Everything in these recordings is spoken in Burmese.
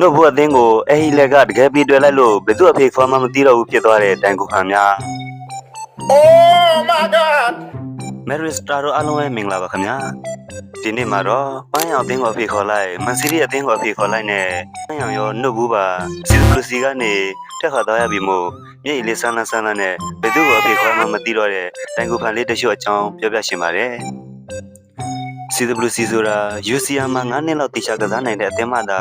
နှုတ်ဘူးအသင်းကိုအဲ့ဒီလက်ကတကယ်ပြီးတွေ့လိုက်လို့ဘယ်သူအဖေခေါ်မှမသိတော့ဘူးဖြစ်သွားတဲ့တိုင်ကိုဖန်များ Oh my god! မယ်ရီစတာတို့အားလုံးပဲမင်္ဂလာပါခင်ဗျာဒီနေ့မှာတော့ပန်းရောင်အသင်းကိုအဖေခေါ်လိုက်မန်စီးရီးအသင်းကိုအဖေခေါ်လိုက်နဲ့ပန်းရောင်ရောနှုတ်ဘူးပါစီကရစီကနေတက်ခါသွားရပြီမို့မြေကြီးလေးဆန်းလန်းဆန်းလန်းနဲ့ဘယ်သူကိုအဖေခေါ်မှမသိတော့တဲ့တိုင်ကိုဖန်လေးတချို့အကြောင်းပြောပြရှင်ပါတယ် CWC ဆိုတာ UCR မှာ9နှစ်လောက်တေချာကစားနိုင်တဲ့အသင်းမှသာ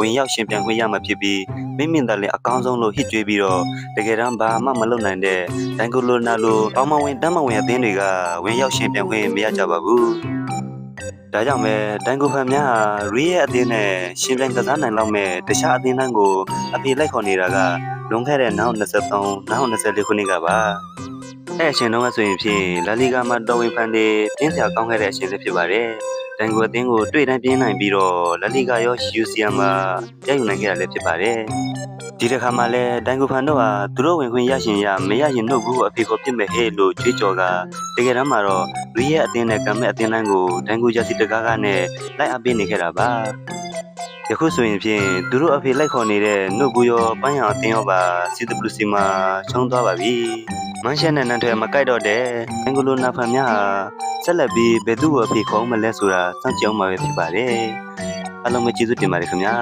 ဝင်ရောက်ရှင်ပြန်ခွင့်ရမှာဖြစ်ပြီးမိမိသားလည်းအကောင်းဆုံးလို့ဟစ်ကြွေးပြီးတော့တကယ်တမ်းဘာမှမလုပ်နိုင်တဲ့ဒိုင်ကိုလိုနာလိုပေါင်းမဝင်တမ်းမဝင်အသင်းတွေကဝင်ရောက်ရှင်ပြန်ခွင့်မရကြပါဘူး။ဒါကြောင့်ပဲဒိုင်ကိုဖန်များဟာရီရဲ့အသင်းနဲ့ရှင်ပြန်ကစားနိုင်လောက်မဲ့တခြားအသင်းတိုင်းကိုအပြေလိုက်ခေါ်နေတာကလွန်ခဲ့တဲ့နောက်23နောက်24ခုနှစ်ကပါ။ အဲ့အချိန်တုန်းကဆိုရင်ဖြင့်လာလီဂါမှာတော်ဝင်ဖန်တွေပြင်းစရာကောင်းခဲ့တဲ့အချိန်လေးဖြစ်ပါတယ်။ဒိုင်ကိုအသင်းကိုတွေ့တိုင်းပြင်းနိုင်ပြီးတော့လာလီဂါရော UCL မှာရယူနိုင်ခဲ့တာလည်းဖြစ်ပါတယ်။ဒီတစ်ခါမှလည်းဒိုင်ကိုဖန်တို့ဟာသူတို့ဝင်ခွင့်ရရှင်ရမရရင်နှုတ်ဘူးအဖေကိုပြစ်မဲ့ဟဲ့လို့ကြွေးကြော်ကတကယ်တမ်းမှာတော့လူရဲ့အသင်းနဲ့ကံမဲ့အသင်းတိုင်းကိုဒိုင်ကိုဂျာစီတကားကနဲ့လိုက်အပ်ပေးနေခဲ့တာပါ ယခုဆိုရင်ဖြင့်သူတို့အဖေလိုက်ခေါ်နေတဲ့နှုတ်ဘူးရောပန်းရောင်အသင်းရောပါ CWC မှာချုံသွားပါပြီမန်ရှင်နဲ့နန်ထွဲမကြိုက်တော့တဲ့အင်္ဂလိုနာဖန်များဟာဆက်လက်ပြီးဘယ်သူ့ကိုအဖေခေါ်မလဲဆိုတာစောင့်ကြည့်အောင်ပါပဲဖြစ်ပါတယ်အားလုံးပဲကျေးဇူးတင်ပါတယ်ခင်ဗျာ